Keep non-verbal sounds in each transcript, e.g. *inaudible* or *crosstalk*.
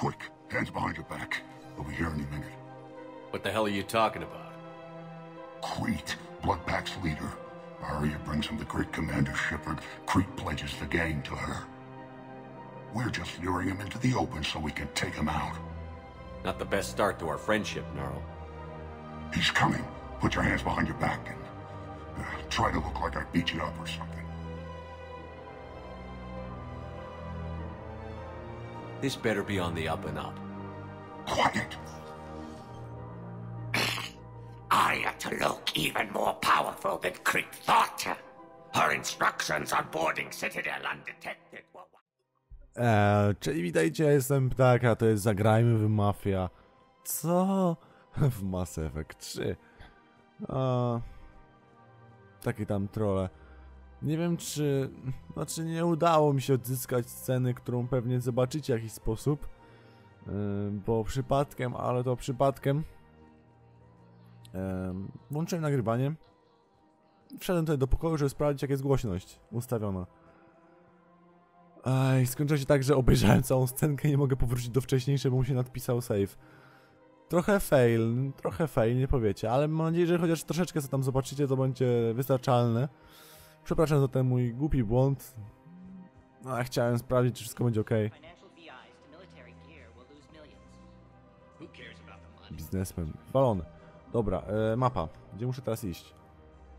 Quick, hands behind your back. We'll be here any minute. What the hell are you talking about? Crete, Bloodpack's leader. Arya brings him the great commander Shepard. Crete pledges the gang to her. We're just luring him into the open so we can take him out. Not the best start to our friendship, Gnarl. He's coming. Put your hands behind your back and uh, try to look like I beat you up or something. This better be on the up and up. Quiet! Arya to look even more powerful than Crete thought. Her instructions on boarding Citadel undetected were... Eee, czyli witajcie, ja jestem Ptak, a to jest Zagrajmy w Mafia. Co? W Mass Effect 3. A, takie tam trole. Nie wiem czy... Znaczy nie udało mi się odzyskać sceny, którą pewnie zobaczycie w jakiś sposób. Yy, bo przypadkiem, ale to przypadkiem... Yy, włączyłem nagrywanie. Wszedłem tutaj do pokoju, żeby sprawdzić jak jest głośność ustawiona. Aj, skończyło się tak, że obejrzałem całą scenkę i nie mogę powrócić do wcześniejszej, bo mu się nadpisał save. Trochę fail, trochę fail, nie powiecie, ale mam nadzieję, że chociaż troszeczkę co tam zobaczycie, to będzie wystarczalne. Przepraszam za ten mój głupi błąd. No, ja chciałem sprawdzić, czy wszystko będzie ok. Biznesmen. Walony. Dobra, e, mapa. Gdzie muszę teraz iść?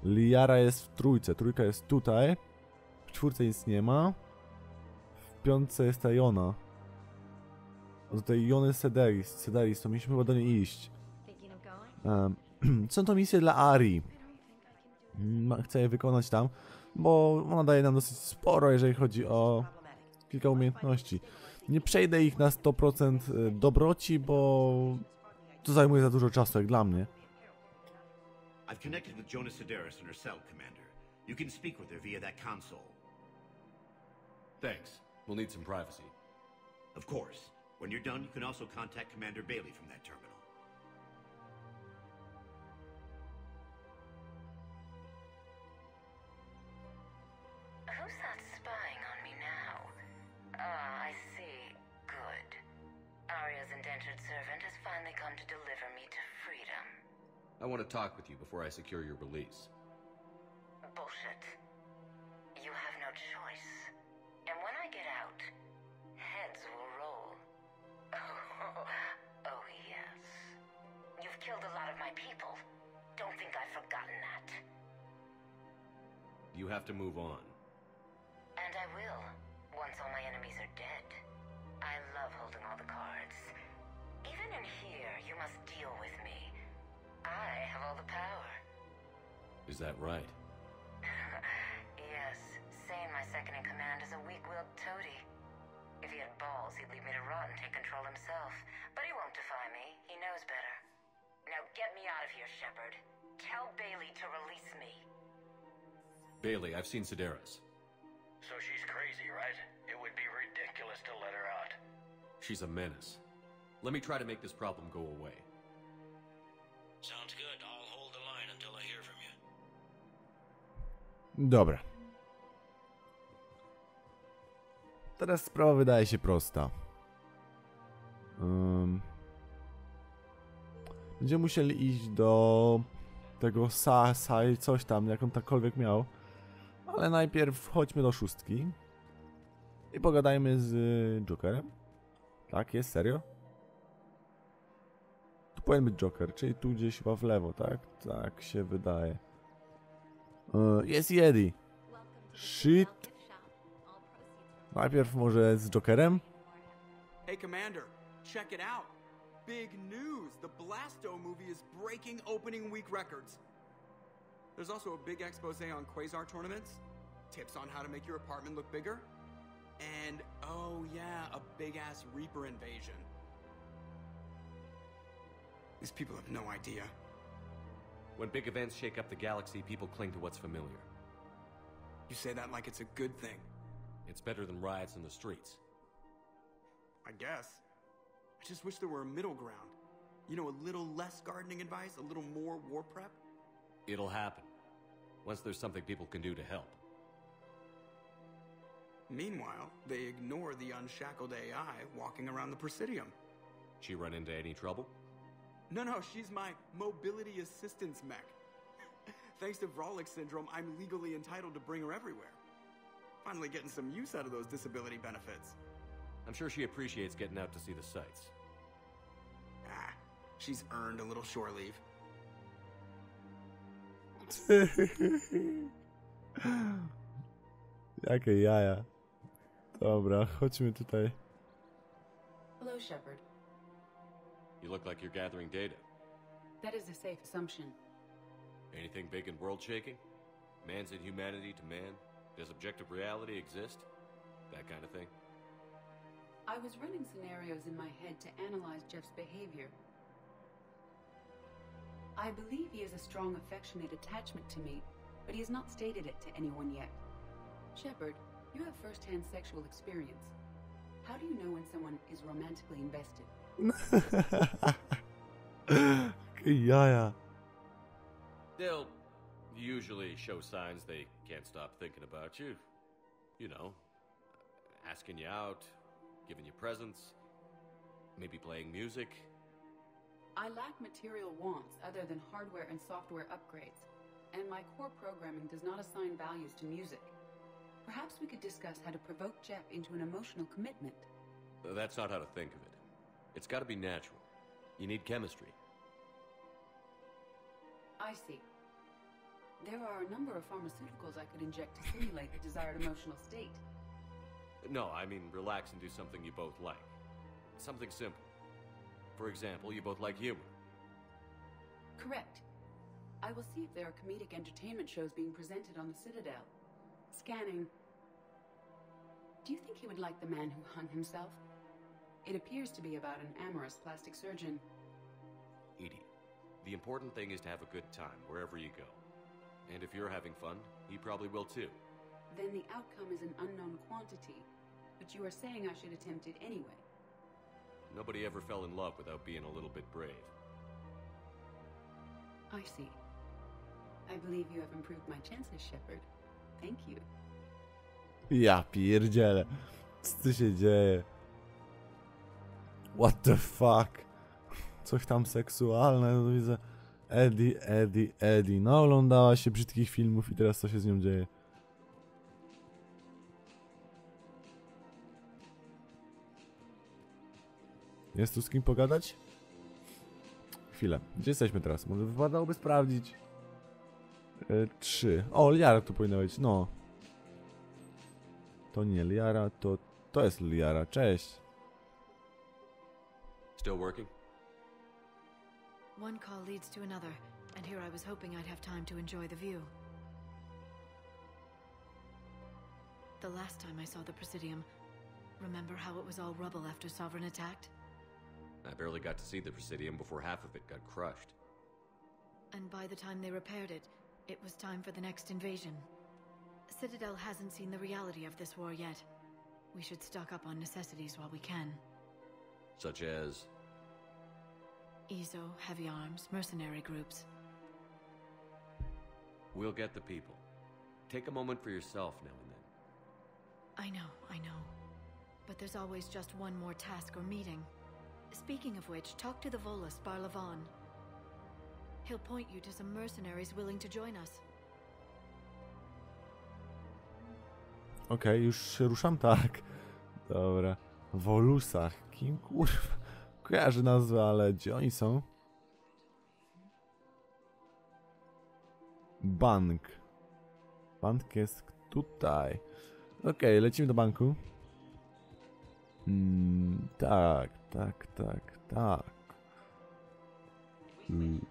Liara jest w trójce, trójka jest tutaj. W czwórce nic nie ma. W piątce jest ta Jona. O, tutaj Jony Sederis, Sederis, to mieliśmy chyba do niej iść. Em, *clears throat* są to misje dla Ari. Mm, Chcę je wykonać tam, bo ona daje nam dosyć sporo, jeżeli chodzi o kilka umiejętności. Nie przejdę ich na 100% dobroci, bo to zajmuje za dużo czasu, jak dla mnie. I've connected with Jonas Sedaris and her cell, Commander. You can speak with her via that console. Thanks. We'll need some privacy. Of course. When you're done, you can also contact Commander Bailey from that terminal. Servant has finally come to deliver me to freedom. I want to talk with you before I secure your release. Bullshit. You have no choice. And when I get out, heads will roll. *laughs* Oh, yes. You've killed a lot of my people. Don't think I've forgotten that. You have to move on. And I will, once all my enemies are dead. I love holding all the cards. Even in here, you must deal with me. I have all the power. Is that right? *laughs* yes, Saying my second in command, is a weak-willed toady. If he had balls, he'd leave me to rot and take control himself. But he won't defy me. He knows better. Now get me out of here, Shepard. Tell Bailey to release me. Bailey, I've seen Sedaris. So she's crazy, right? It would be ridiculous to let her out. She's a menace. Let me try to make this problem go away. Sounds good. I'll hold the line until I hear from you. Dobra. Teraz sprawa wydaje się prosta. Ym. Będziemy musieli iść do tego Sa, Sa coś tam, jak on takkolwiek miał. Ale najpierw chodźmy do szóstki. I pogadajmy z Jokerem. Tak, jest, serio? Tu powinien być Joker, czyli tu gdzieś chyba w lewo, tak? Tak się wydaje. Y, Jest Yeti. Shit. Najpierw może z Jokerem? Hey, Commander, check it out. Big news! The Blasto movie is breaking opening week records. There's also a big expose on Quasar tournaments, tips on how to make your apartment look bigger, and oh, yeah, a big ass Reaper invasion. These people have no idea. When big events shake up the galaxy, people cling to what's familiar. You say that like it's a good thing. It's better than riots in the streets. I guess. I just wish there were a middle ground. You know, a little less gardening advice, a little more war prep. It'll happen. Once there's something people can do to help. Meanwhile, they ignore the unshackled AI walking around the Presidium. She run into any trouble? No, no, she's my mobility assistance mech. *laughs* Thanks to Vrolic syndrome, I'm legally entitled to bring her everywhere. Finally getting some use out of those disability benefits. I'm sure she appreciates getting out to see the sights. Ah, she's earned a little shore leave. *laughs* Jakie jaja. Dobra, chodźmy tutaj. Hello, Shepard. You look like you're gathering data. That is a safe assumption. Anything big and world shaking? Man's inhumanity to man? Does objective reality exist? That kind of thing? I was running scenarios in my head to analyze Jeff's behavior. I believe he has a strong affectionate attachment to me, but he has not stated it to anyone yet. Shepard, you have first-hand sexual experience. How do you know when someone is romantically invested? *laughs* Jakie jaja. They'll usually show signs they can't stop thinking about you. You know, asking you out, giving you presents, maybe playing music. I lack material wants other than hardware and software upgrades, and my core programming does not assign values to music. Perhaps we could discuss how to provoke Jeff into an emotional commitment. That's not how to think of it. It's got to be natural. You need chemistry. I see. There are a number of pharmaceuticals I could inject to simulate the desired emotional state. No, I mean relax and do something you both like. Something simple. For example, you both like humor. Correct. I will see if there are comedic entertainment shows being presented on the Citadel. Scanning. Do you think he would like the man who hung himself? It appears to be about an amorous plastic surgeon. Edie, the important thing is to have a good time wherever you go. And if you're having fun, he probably will too. Then the outcome is an unknown quantity. But you are saying I should attempt it anyway. Nobody ever fell in love without being a little bit brave. I see. I believe you have improved my chances, Shepard. Thank you. Ja pierdzielę. Co tu się dzieje? What the fuck? Coś tam seksualne, no widzę. Eddie, Eddie, Eddie. No, oglądała się brzydkich filmów i teraz co się z nią dzieje? Jest tu z kim pogadać? Chwilę. Gdzie jesteśmy teraz? Może wypadałoby sprawdzić. E, trzy. O, Liara tu powinna być. No. To nie Liara, to... To jest Liara. Cześć. Still working? One call leads to another, and here I was hoping I'd have time to enjoy the view. The last time I saw the Presidium, remember how it was all rubble after Sovereign attacked? I barely got to see the Presidium before half of it got crushed. And by the time they repaired it, it was time for the next invasion. Citadel hasn't seen the reality of this war yet. We should stock up on necessities while we can. Such as. EZO, heavy arms, mercenary groups. We'll get the people. Take a moment for yourself now and then. I know, I know. But there's always just one more task or meeting. Speaking of which, talk to the Volus, Barlavan. He'll point you to some mercenaries willing to join us. Okej, już się ruszam? *laughs* Tak. Dobra. Wolusach. Kim kurwa? Kojarzy nazwę, ale gdzie oni są? Bank. Bank jest tutaj. Okej, lecimy do banku. Mm, tak, tak, tak, tak. Mm.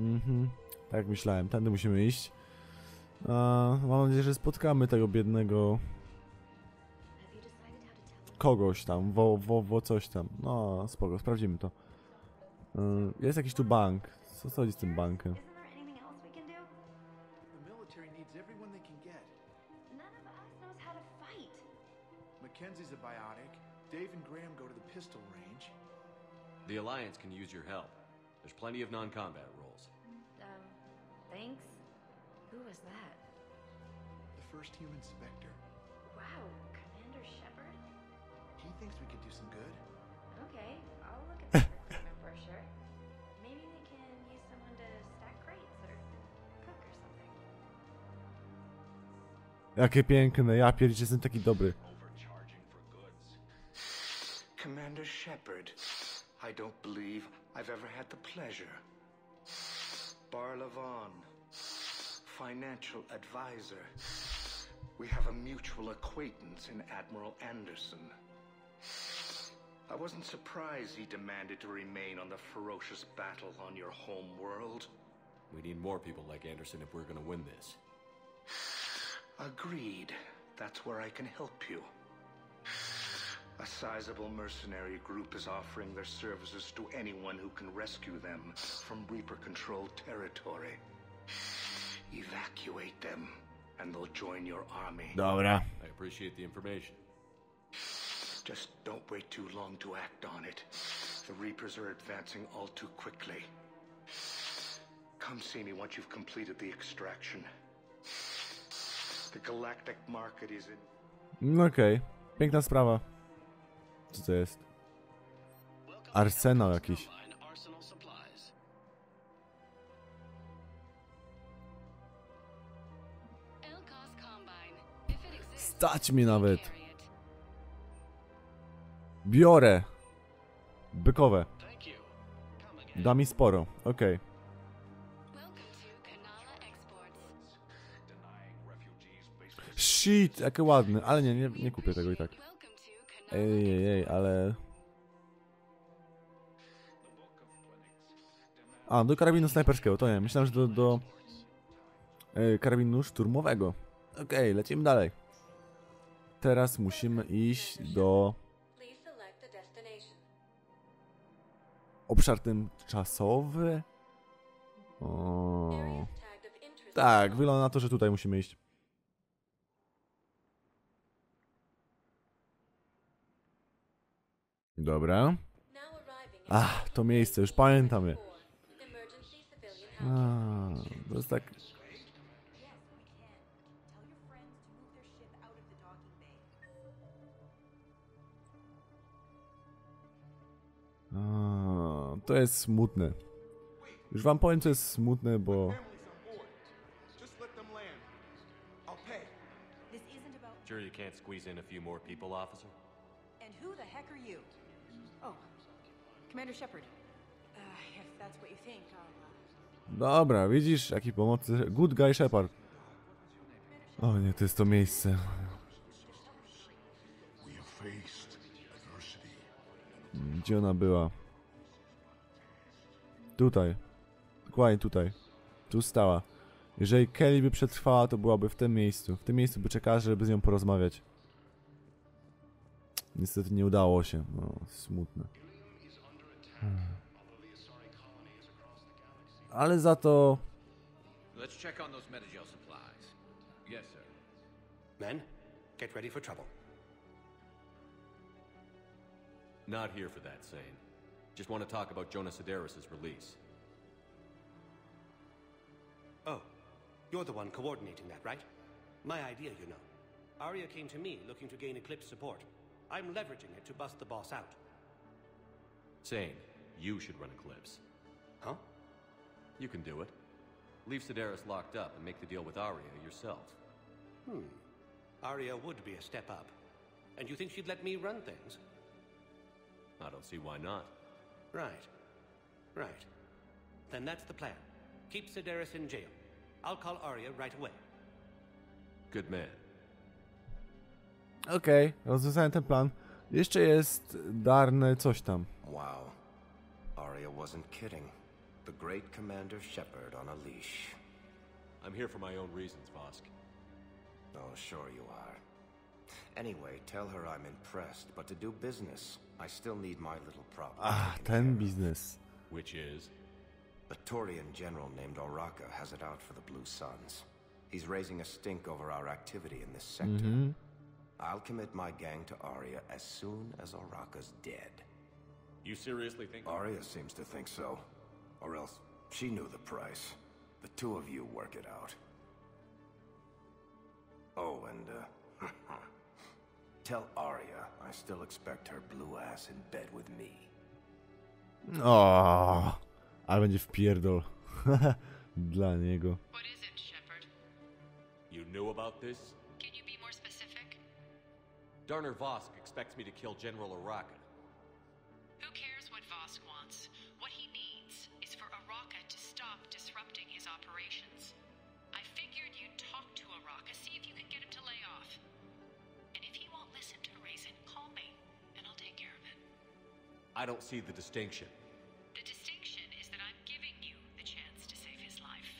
Mhm. Tak myślałem, tędy musimy iść. A, mam nadzieję, że spotkamy tego biednego kogoś tam, wo, wo, wo coś tam. No, spoko, sprawdzimy to. Y, Jest jakiś tu bank. Co chodzi z tym bankiem? Mackenzie's a biotic. Dave and Graham go to the pistol range. The Alliance can use your help. There's plenty of non-combat roles. Um, thanks? Who was that? The first human Spectre. Wow, Commander Shepard? He thinks we could do some good. Okay, I'll look at *laughs* the recruitment brochure. Maybe they can use someone to stack crates or cook or something. Jakie piękne, ja pierdzielę, jestem taki dobry. Commander Shepard, I don't believe I've ever had the pleasure. Barlavon, financial advisor. We have a mutual acquaintance in Admiral Anderson. I wasn't surprised he demanded to remain on the ferocious battle on your home world. We need more people like Anderson if we're gonna win this. Agreed. That's where I can help you. A sizable mercenary group is offering their services to anyone who can rescue them from Reaper controlled territory. Evacuate them, and they'll join your army. Dobra. I appreciate the information. Just don't wait too long to act on it. The Reapers are advancing all too quickly. Come see me once you've completed the extraction. The galactic market is in. No Okej, piękna sprawa. Co to jest? Arsenał jakiś. Stać mi nawet. Biorę. Bykowe. Da mi sporo, okej. Shit, jakie ładne, ale nie, nie, nie kupię tego i tak. Ej, ej, ej, ale... A, do karabinu snajperskiego, to nie, myślałem, że do, do e, karabinu szturmowego. Okej, lecimy dalej. Teraz musimy iść do... Obszar tymczasowy? O... Tak, wygląda na to, że tutaj musimy iść. Dobra. Ach, to miejsce, już pamiętam je. A, to jest tak... A, to jest smutne. Już wam powiem, co jest smutne, bo... Sure you can't squeeze in a few more people, officer? And who the heck are you? Dobra, widzisz, jaki pomocy... Good Guy Shepard. O nie, to jest to miejsce. Gdzie ona była? Tutaj. Dokładnie tutaj. Tu stała. Jeżeli Kelly by przetrwała, to byłaby w tym miejscu. W tym miejscu by czekała, żeby z nią porozmawiać. Niestety nie udało się. No, smutne. Hmm. Ale za to... Let's check on those Metagel supplies. Yes, sir. Men, get ready for trouble. Not here for that, Sane. Just want to talk about Jonas Sedaris' release. Oh, you're the one coordinating that, right? My idea, you know. Arya came to me looking to gain Eclipse support. I'm leveraging it to bust the boss out. Sane, you should run Eclipse. Huh? You can do it. Leave Sedaris locked up and make the deal with Arya yourself. Hmm. Arya would be a step up. And you think she'd let me run things? I don't see why not. Right. Right. Then that's the plan. Keep Sedaris in jail. I'll call Arya right away. Good man. Okej, rozwiązałem ten plan. Jeszcze jest darne coś tam. Wow. Arya wasn't kidding. The great Commander Shepard on a leash. I'm here for my own reasons, Vosk. Oh, sure you are. Anyway, tell her I'm impressed, but to do business, I still need my little problem. Ah, ten business. Which is? A Torian general named Oraka has it out for the Blue Suns. He's raising a stink over our activity in this sector. Mhm. I'll commit my gang to Arya as soon as Oraka's dead. You seriously think? Arya seems to think so. Or else, she knew the price. The two of you work it out. Oh, and, uh... *laughs* tell Arya I still expect her blue ass in bed with me. O, ale będzie wpierdol. *laughs* Dla niego. What is it, Shepard? You knew about this? Darner Vosk expects me to kill General Araka. Who cares what Vosk wants? What he needs is for Araka to stop disrupting his operations. I figured you'd talk to Araka, see if you can get him to lay off. And if he won't listen to reason, call me, and I'll take care of it. I don't see the distinction. The distinction is that I'm giving you the chance to save his life.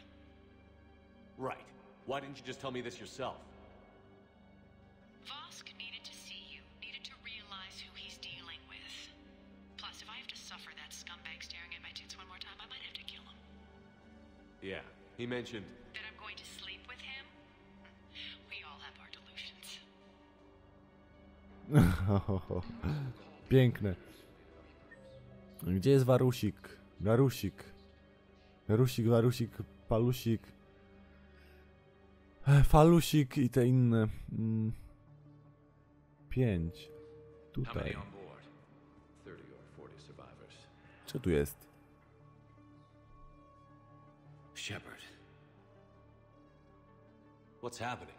Right. Why didn't you just tell me this yourself? Mentioned. That I'm going to sleep with him? We all have our delusions. *laughs* Piękne. Gdzie jest Warusik? Garusik. Garusik, Warusik, Palusik. E, Falusik i te inne. Mm. Pięć. Tutaj. on board? 30 or 40 survivors. Co tu jest? Shepard, What's happening?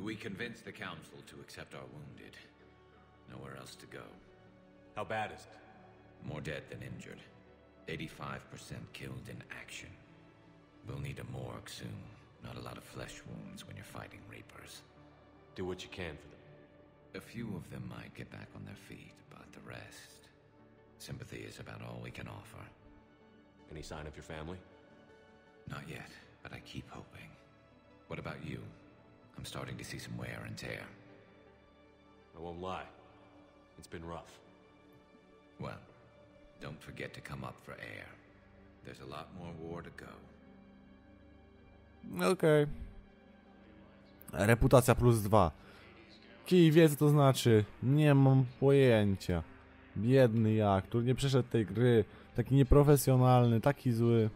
we convinced the Council to accept our wounded. Nowhere else to go. How bad is it? More dead than injured. 85% killed in action. We'll need a morgue soon. Not a lot of flesh wounds when you're fighting Reapers. Do what you can for them. A few of them might get back on their feet, but the rest... Sympathy is about all we can offer. Any sign of your family? Not yet, but I keep hoping. What about you? I'm starting to see some wear and tear. I won't lie. It's been rough. Well, don't forget to come up for air. There's a lot more war to go. Okej. Reputacja plus dwa. Kij wie co to znaczy. Nie mam pojęcia. Biedny jak, który nie przeszedł tej gry. Taki nieprofesjonalny, taki zły.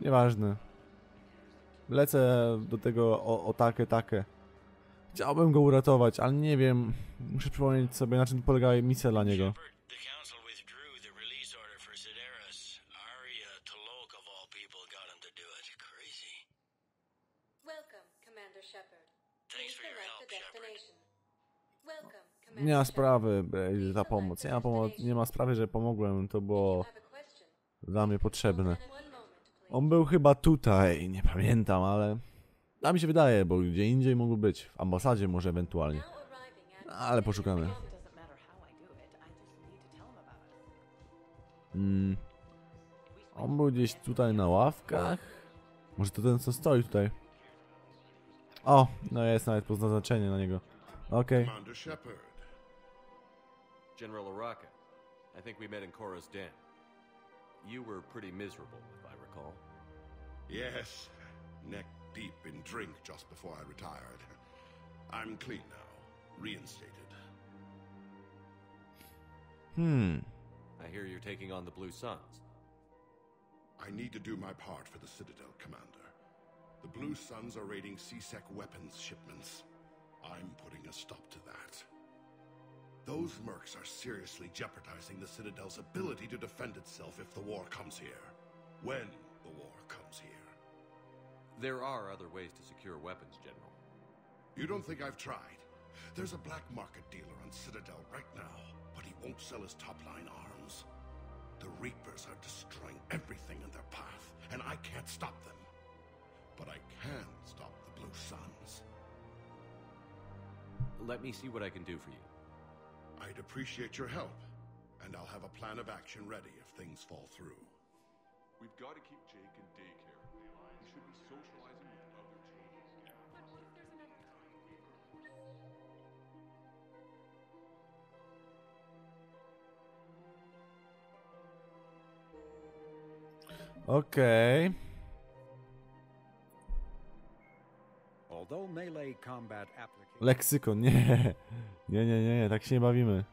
Nieważne. Lecę do tego o, o takie, takie. Chciałbym go uratować, ale nie wiem. Muszę przypomnieć sobie, na czym polegała misja dla niego. Nie ma sprawy, e, Brady, za pomoc. Nie ma, pomo nie ma sprawy, że pomogłem. To było dla mnie potrzebne. On był chyba tutaj, nie pamiętam, ale... A mi się wydaje, bo gdzie indziej mógł być. W ambasadzie może ewentualnie. Ale poszukamy. Mm. On był gdzieś tutaj na ławkach? Może to ten, co stoi tutaj? O, no jest nawet poznaczenie na niego. Okej. Shepard. General Araka. I think we met in Korra's den. You were pretty miserable, if recall. Yes, neck deep in drink just before I retired. I'm clean now, reinstated. Hmm. I hear you're taking on the Blue Suns. I need to do my part for the Citadel, Commander. The Blue Suns are raiding CSEC weapons shipments. I'm putting a stop to that. Those mercs are seriously jeopardizing the Citadel's ability to defend itself if the war comes here. When the war comes here. There are other ways to secure weapons, General. You don't think I've tried? There's a black market dealer on Citadel right now, but he won't sell his top-line arms. The Reapers are destroying everything in their path, and I can't stop them. But I can stop the Blue Suns. Let me see what I can do for you. I'd appreciate your help, and I'll have a plan of action ready if things fall through. We've got to keep Jake in daycare. He should be socializing with other children. Okej. All Although melee combat applications Leksykon, *laughs* nie. Nie, nie, nie, tak się nie bawimy.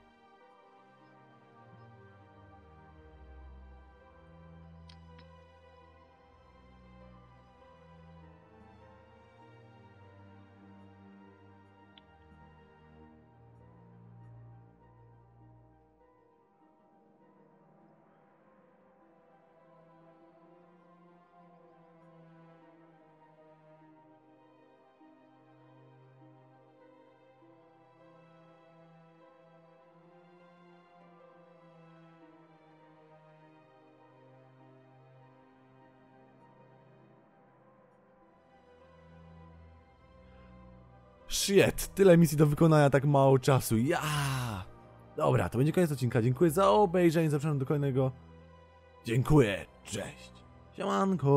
Shit, tyle misji do wykonania, tak mało czasu. Ja! Dobra, to będzie koniec odcinka. Dziękuję za obejrzenie, zapraszam do kolejnego. Dziękuję, cześć. Siemanko.